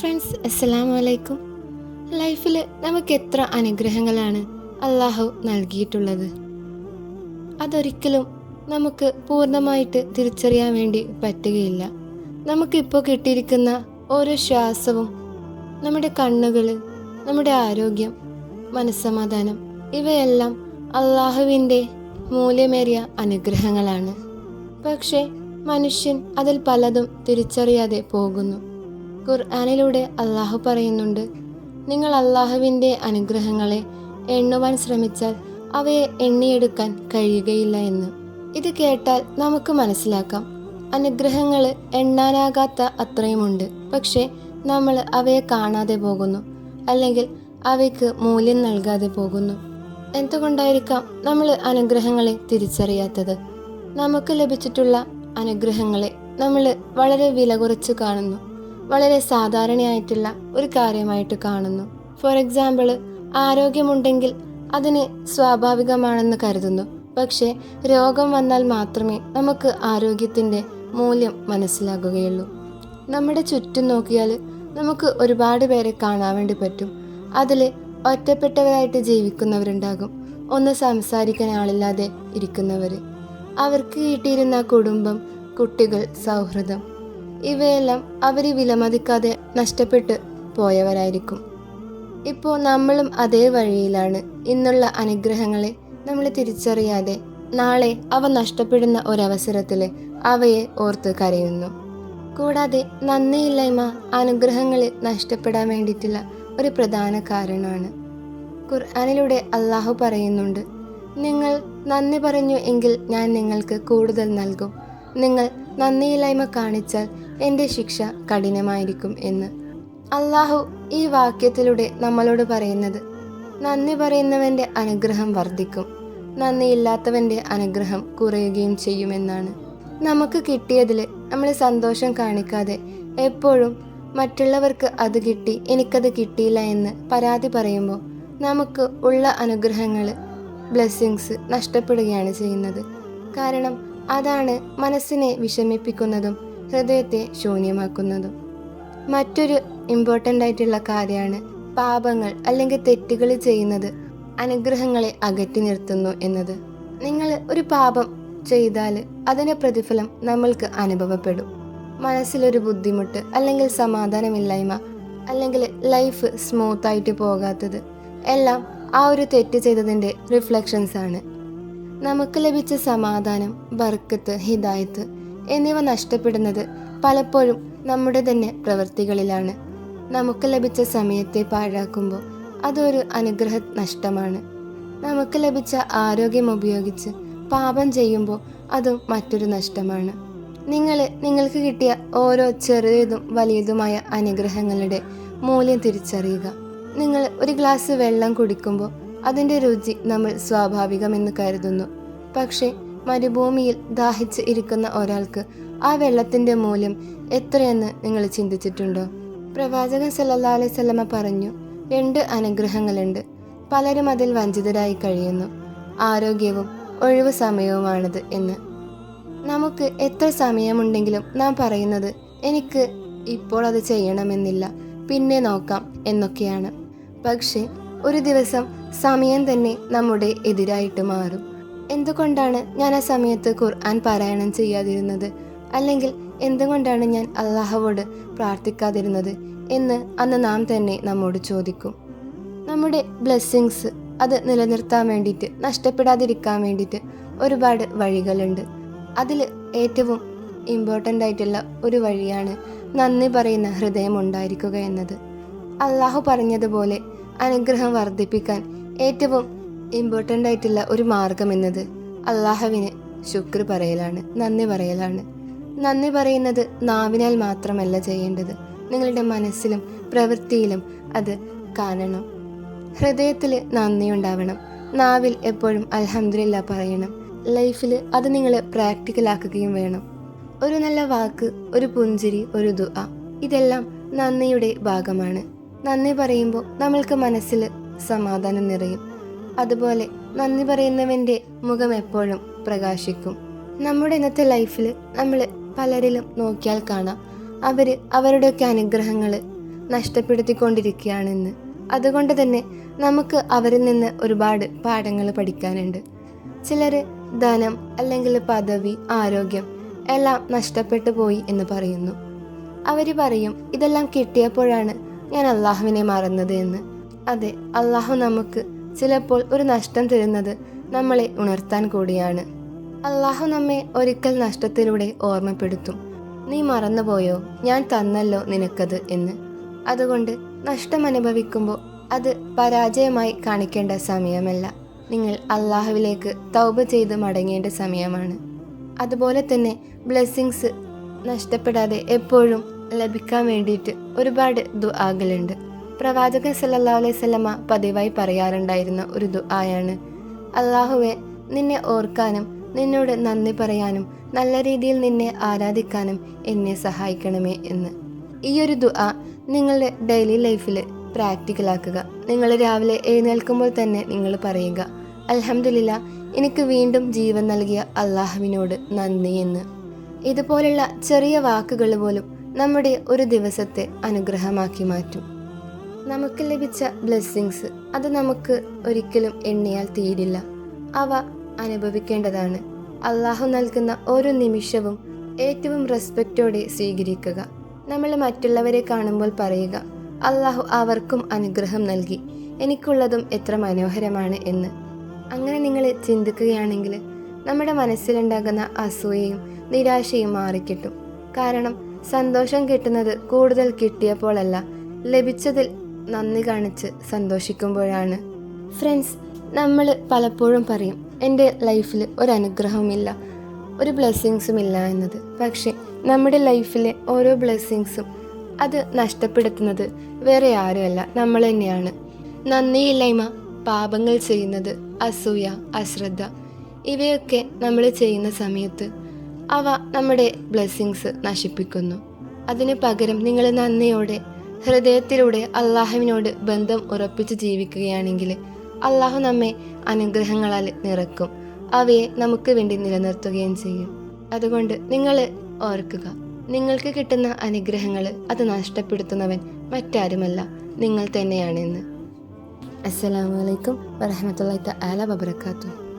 Friends അസ്സലാമു അലൈക്കും ലൈഫിൽ നമുക്ക് എത്ര അനുഗ്രഹങ്ങളാണ് അള്ളാഹു നൽകിയിട്ടുള്ളത്. അതൊരിക്കലും നമുക്ക് പൂർണമായിട്ട് തിരിച്ചറിയാൻ വേണ്ടി പറ്റുകയില്ല. നമുക്കിപ്പോൾ കിട്ടിയിരിക്കുന്ന ഓരോ ശ്വാസവും നമ്മുടെ കണ്ണുകൾ നമ്മുടെ ആരോഗ്യം മനസ്സമാധാനം ഇവയെല്ലാം അള്ളാഹുവിന്റെ മൂല്യമേറിയ അനുഗ്രഹങ്ങളാണ്. പക്ഷേ മനുഷ്യൻ അതിൽ പലതും തിരിച്ചറിയാതെ പോകുന്നു. ഖുർആാനിലൂടെ അള്ളാഹു പറയുന്നുണ്ട് നിങ്ങൾ അള്ളാഹുവിന്റെ അനുഗ്രഹങ്ങളെ എണ്ണുവാൻ ശ്രമിച്ചാൽ അവയെ എണ്ണിയെടുക്കാൻ കഴിയുകയില്ല എന്ന്. ഇത് കേട്ടാൽ നമുക്ക് മനസ്സിലാക്കാം. അനുഗ്രഹങ്ങൾ എണ്ണാനാകാത്ത അത്രയുമുണ്ട്. പക്ഷേ നമ്മൾ അവയെ കാണാതെ പോകുന്നു അല്ലെങ്കിൽ അവയ്ക്ക് മൂല്യം നൽകാതെ പോകുന്നു. എന്തുകൊണ്ടായിരിക്കാം നമ്മൾ അനുഗ്രഹങ്ങളെ തിരിച്ചറിയാത്തത്? നമുക്ക് ലഭിച്ചിട്ടുള്ള അനുഗ്രഹങ്ങളെ നമ്മൾ വളരെ വില കുറച്ച് കാണുന്നു. വളരെ സാധാരണയായിട്ടുള്ള ഒരു കാര്യമായിട്ട് കാണുന്നു. ഫോർ എക്സാമ്പിൾ ആരോഗ്യമുണ്ടെങ്കിൽ അതിന് സ്വാഭാവികമാണെന്ന് കരുതുന്നു. പക്ഷേ രോഗം വന്നാൽ മാത്രമേ നമുക്ക് ആരോഗ്യത്തിന്റെ മൂല്യം മനസ്സിലാകുകയുള്ളൂ. നമ്മുടെ ചുറ്റും നോക്കിയാൽ നമുക്ക് ഒരുപാട് പേരെ കാണാൻ വേണ്ടി പറ്റും. അതിൽ ഒറ്റപ്പെട്ടവരായിട്ട് ജീവിക്കുന്നവരുണ്ടാകും. ഒന്ന് സംസാരിക്കാൻ ആളില്ലാതെ ഇരിക്കുന്നവർ അവർക്ക് കിട്ടിയിരുന്ന കുടുംബം കുട്ടികൾ സൗഹൃദം. ഇവയെല്ലാം അവർ വിലമതിക്കാതെ നഷ്ടപ്പെട്ട് പോയവരായിരിക്കും. ഇപ്പോൾ നമ്മളും അതേ വഴിയിലാണ് ഇന്നുള്ള അനുഗ്രഹങ്ങളെ നമ്മൾ തിരിച്ചറിയാതെ നാളെ അവ നഷ്ടപ്പെടുന്ന ഒരവസരത്തിൽ അവയെ ഓർത്ത് കരയുന്നു. കൂടാതെ നന്ദിയില്ലായ്മ അനുഗ്രഹങ്ങളെ നഷ്ടപ്പെടാൻ വേണ്ടിയിട്ടുള്ള ഒരു പ്രധാന കാരണമാണ്. ഖുർആാനിലൂടെ അള്ളാഹു പറയുന്നുണ്ട് നിങ്ങൾ നന്ദി പറഞ്ഞു എങ്കിൽ ഞാൻ നിങ്ങൾക്ക് കൂടുതൽ നൽകും. നിങ്ങൾ നന്ദിയില്ലായ്മ കാണിച്ചാൽ എന്റെ ശിക്ഷ കഠിനമായിരിക്കും എന്ന്. അള്ളാഹു ഈ വാക്യത്തിലൂടെ നമ്മളോട് പറയുന്നത് നന്ദി പറയുന്നവന്റെ അനുഗ്രഹം വർദ്ധിക്കും. നന്ദിയില്ലാത്തവന്റെ അനുഗ്രഹം കുറയുകയും ചെയ്യുമെന്നാണ്. നമുക്ക് കിട്ടിയതിൽ നമ്മൾ സന്തോഷം കാണിക്കാതെ എപ്പോഴും മറ്റുള്ളവർക്ക് അത് കിട്ടി എനിക്കത് കിട്ടിയില്ല എന്ന് പരാതി പറയുമ്പോൾ നമുക്ക് ഉള്ള അനുഗ്രഹങ്ങൾ ബ്ലെസ്സിങ്സ് നഷ്ടപ്പെടുകയാണ് ചെയ്യുന്നത്. കാരണം അതാണ് മനസ്സിനെ വിഷമിപ്പിക്കുന്നതും ഹൃദയത്തെ ശൂന്യമാക്കുന്നതും. മറ്റൊരു ഇമ്പോർട്ടന്റ് ആയിട്ടുള്ള കാര്യമാണ് പാപങ്ങൾ അല്ലെങ്കിൽ തെറ്റുകൾ ചെയ്യുന്നത്. അനുഗ്രഹങ്ങളെ അകറ്റി നിർത്തുന്നു എന്നത്. നിങ്ങൾ ഒരു പാപം ചെയ്താൽ അതിന്റെ പ്രതിഫലം നമ്മൾക്ക് അനുഭവപ്പെടും. മനസ്സിലൊരു ബുദ്ധിമുട്ട് അല്ലെങ്കിൽ സമാധാനമില്ലായ്മ അല്ലെങ്കിൽ ലൈഫ് സ്മൂത്ത് ആയിട്ട് പോകാത്തത് എല്ലാം ആ ഒരു തെറ്റ് ചെയ്തതിന്റെ റിഫ്ലക്ഷൻസ് ആണ്. നമുക്ക് ലഭിച്ച സമാധാനം ബർക്കത്ത് ഹിദായത്ത് എന്നിവ നഷ്ടപ്പെടുന്നത് പലപ്പോഴും നമ്മുടെ തന്നെ പ്രവൃത്തികളിലാണ് നമുക്ക് ലഭിച്ച സമയത്തെ പാഴാക്കുമ്പോൾ അതൊരു അനുഗ്രഹ നഷ്ടമാണ്. നമുക്ക് ലഭിച്ച ആരോഗ്യം ഉപയോഗിച്ച് പാപം ചെയ്യുമ്പോൾ അതും മറ്റൊരു നഷ്ടമാണ്. നിങ്ങൾ നിങ്ങൾക്ക് കിട്ടിയ ഓരോ ചെറിയതും വലിയതുമായ അനുഗ്രഹങ്ങളുടെ മൂല്യം തിരിച്ചറിയുക. നിങ്ങൾ ഒരു ഗ്ലാസ് വെള്ളം കുടിക്കുമ്പോൾ അതിന്റെ രുചി നമ്മൾ സ്വാഭാവികമെന്ന് കരുതുന്നു. പക്ഷേ മരുഭൂമിയിൽ ദാഹിച്ച് ഇരിക്കുന്ന ഒരാൾക്ക് ആ വെള്ളത്തിന്റെ മൂല്യം എത്രയെന്ന് നിങ്ങൾ ചിന്തിച്ചിട്ടുണ്ടോ? പ്രവാചകൻ സല്ലാ അലൈഹി സ്വലമ പറഞ്ഞു രണ്ട് അനുഗ്രഹങ്ങളുണ്ട്. പലരും അതിൽ വഞ്ചിതരായി കഴിയുന്നു. ആരോഗ്യവും ഒഴിവ് സമയവുമാണിത് എന്ന്. നമുക്ക് എത്ര സമയമുണ്ടെങ്കിലും നാം പറയുന്നത് എനിക്ക് ഇപ്പോൾ അത് ചെയ്യണമെന്നില്ല. പിന്നെ നോക്കാം എന്നൊക്കെയാണ്. പക്ഷേ ഒരു ദിവസം സമയം തന്നെ നമ്മുടെ എതിരായിട്ട് മാറും. എന്തുകൊണ്ടാണ് ഞാൻ ആ സമയത്ത് ഖുർആൻ പാരായണം ചെയ്യാതിരുന്നത്? അല്ലെങ്കിൽ എന്തുകൊണ്ടാണ് ഞാൻ അള്ളാഹുവോട് പ്രാർത്ഥിക്കാതിരുന്നത് എന്ന് അന്ന് നാം തന്നെ നമ്മോട് ചോദിക്കും. നമ്മുടെ ബ്ലെസ്സിങ്സ് അത് നിലനിർത്താൻ വേണ്ടിയിട്ട് നഷ്ടപ്പെടാതിരിക്കാൻ വേണ്ടിയിട്ട് ഒരുപാട് വഴികളുണ്ട്. അതിൽ ഏറ്റവും ഇമ്പോർട്ടന്റ് ആയിട്ടുള്ള ഒരു വഴിയാണ് നന്ദി പറയുന്ന ഹൃദയം ഉണ്ടായിരിക്കുക എന്നത്. അള്ളാഹു പറഞ്ഞതുപോലെ അനുഗ്രഹം വർദ്ധിപ്പിക്കാൻ ഏറ്റവും ഇമ്പോർട്ടന്റ് ആയിട്ടുള്ള ഒരു മാർഗം എന്നത് അള്ളാഹുവിന് ശുക്ർ പറയലാണ് നന്ദി പറയലാണ്. നന്ദി പറയുന്നത് നാവിനാൽ മാത്രമല്ല ചെയ്യേണ്ടത്. നിങ്ങളുടെ മനസ്സിലും പ്രവൃത്തിയിലും അത് കാണണം. ഹൃദയത്തിൽ നന്ദി ഉണ്ടാവണം. നാവിൽ എപ്പോഴും അലഹമില്ല പറയണം. ലൈഫിൽ അത് നിങ്ങൾ പ്രാക്ടിക്കലാക്കുകയും വേണം. ഒരു നല്ല വാക്ക് ഒരു പുഞ്ചിരി ഒരു ദുആ ഇതെല്ലാം നന്ദിയുടെ ഭാഗമാണ്. നന്ദി പറയുമ്പോൾ നമ്മൾക്ക് മനസ്സിൽ സമാധാനം നിറയും. അതുപോലെ നന്ദി പറയുന്നവന്റെ മുഖം എപ്പോഴും പ്രകാശിക്കും. നമ്മുടെ ഇന്നത്തെ ലൈഫിൽ നമ്മൾ പലരിലും നോക്കിയാൽ കാണാം. അവർ അവരുടെയൊക്കെ അനുഗ്രഹങ്ങൾ നഷ്ടപ്പെടുത്തിക്കൊണ്ടിരിക്കുകയാണെന്ന്. അതുകൊണ്ട് തന്നെ നമുക്ക് അവരിൽ നിന്ന് ഒരുപാട് പാഠങ്ങൾ പഠിക്കാനുണ്ട്. ചിലർ ധനം അല്ലെങ്കിൽ പദവി ആരോഗ്യം എല്ലാം നഷ്ടപ്പെട്ടു പോയി എന്ന് പറയുന്നു. അവർ പറയും ഇതെല്ലാം കിട്ടിയപ്പോഴാണ് ഞാൻ അള്ളാഹുവിനെ മറന്നത് എന്ന്. അതെ അള്ളാഹു നമുക്ക് ചിലപ്പോൾ ഒരു നഷ്ടം തരുന്നത് നമ്മളെ ഉണർത്താൻ കൂടിയാണ്. അള്ളാഹു നമ്മെ ഒരിക്കൽ നഷ്ടത്തിലൂടെ ഓർമ്മപ്പെടുത്തും. നീ മറന്നുപോയോ? ഞാൻ തന്നല്ലോ നിനക്കത് എന്ന്. അതുകൊണ്ട് നഷ്ടം അനുഭവിക്കുമ്പോൾ അത് പരാജയമായി കാണിക്കേണ്ട സമയമല്ല. നിങ്ങൾ അള്ളാഹുവിലേക്ക് തൗബ ചെയ്ത് മടങ്ങേണ്ട സമയമാണ്. അതുപോലെ തന്നെ ബ്ലെസ്സിങ്സ് നഷ്ടപ്പെടാതെ എപ്പോഴും ലഭിക്കാൻ വേണ്ടിയിട്ട് ഒരുപാട് ദുആകളുണ്ട്. പ്രവാചകൻ സല്ലാ അലൈഹി വസല്ലമ പതിവായി പറയാറുണ്ടായിരുന്ന ഒരു ദുആയാണ്. അള്ളാഹുവെ നിന്നെ ഓർക്കാനും നിന്നോട് നന്ദി പറയാനും നല്ല രീതിയിൽ നിന്നെ ആരാധിക്കാനും എന്നെ സഹായിക്കണമേ എന്ന്. ഈ ഒരു ദുആ നിങ്ങളുടെ ഡെയിലി ലൈഫിൽ പ്രാക്ടിക്കലാക്കുക നിങ്ങൾ രാവിലെ എഴുന്നേൽക്കുമ്പോൾ തന്നെ നിങ്ങൾ പറയുക അലഹമില്ല എനിക്ക് വീണ്ടും ജീവൻ നൽകിയ അള്ളാഹുവിനോട് നന്ദി എന്ന്. ഇതുപോലുള്ള ചെറിയ വാക്കുകൾ പോലും നമ്മുടെ ഒരു ദിവസത്തെ അനുഗ്രഹമാക്കി മാറ്റും. നമുക്ക് ലഭിച്ച ബ്ലെസ്സിങ്സ് അത് നമുക്ക് ഒരിക്കലും എണ്ണിയാൽ തീരില്ല. അവ അനുഭവിക്കേണ്ടതാണ്. അള്ളാഹു നൽകുന്ന ഓരോ നിമിഷവും ഏറ്റവും റെസ്പെക്റ്റോടെ സ്വീകരിക്കുക. നമ്മൾ മറ്റുള്ളവരെ കാണുമ്പോൾ പറയുക അള്ളാഹു അവർക്കും അനുഗ്രഹം നൽകി. എനിക്കുള്ളതും എത്ര മനോഹരമാണ് എന്ന്. അങ്ങനെ നിങ്ങൾ ചിന്തിക്കുകയാണെങ്കിൽ നമ്മുടെ മനസ്സിലുണ്ടാകുന്ന അസൂയയും നിരാശയും മാറിക്കിട്ടും. കാരണം സന്തോഷം കിട്ടുന്നത് കൂടുതൽ കിട്ടിയപ്പോഴല്ല ലഭിച്ചതിൽ നന്ദി കാണിച്ച് സന്തോഷിക്കുമ്പോഴാണ്. ഫ്രണ്ട്സ് നമ്മൾ പലപ്പോഴും പറയും എന്റെ ലൈഫിൽ ഒരു അനുഗ്രഹവുമില്ല ഒരു ബ്ലെസ്സിങ്സും ഇല്ല എന്നത്. പക്ഷേ നമ്മുടെ ലൈഫിലെ ഓരോ ബ്ലെസ്സിങ്സും അത് നഷ്ടപ്പെടുത്തുന്നത് വേറെ ആരുമല്ല നമ്മൾ തന്നെയാണ്. നന്ദിയില്ലായ്മ പാപങ്ങൾ ചെയ്യുന്നത് അസൂയ അശ്രദ്ധ ഇവയൊക്കെ നമ്മൾ ചെയ്യുന്ന സമയത്ത് അവ നമ്മുടെ ബ്ലെസ്സിങ്സ് നശിപ്പിക്കുന്നു. അതിന് പകരം നിങ്ങൾ നന്ദിയോടെ ഹൃദയത്തിലൂടെ അള്ളാഹുവിനോട് ബന്ധം ഉറപ്പിച്ച് ജീവിക്കുകയാണെങ്കിൽ അള്ളാഹു നമ്മെ അനുഗ്രഹങ്ങളാൽ നിറക്കും. അവയെ നമുക്ക് വേണ്ടി നിലനിർത്തുകയും ചെയ്യും. അതുകൊണ്ട് നിങ്ങൾ ഓർക്കുക നിങ്ങൾക്ക് കിട്ടുന്ന അനുഗ്രഹങ്ങൾ അത് നഷ്ടപ്പെടുത്തുന്നവൻ മറ്റാരുമല്ല നിങ്ങൾ തന്നെയാണെന്ന്. അസ്സലാമു അലൈക്കും വറഹമത്തല്ലാ തആല വബറകാതുഹു.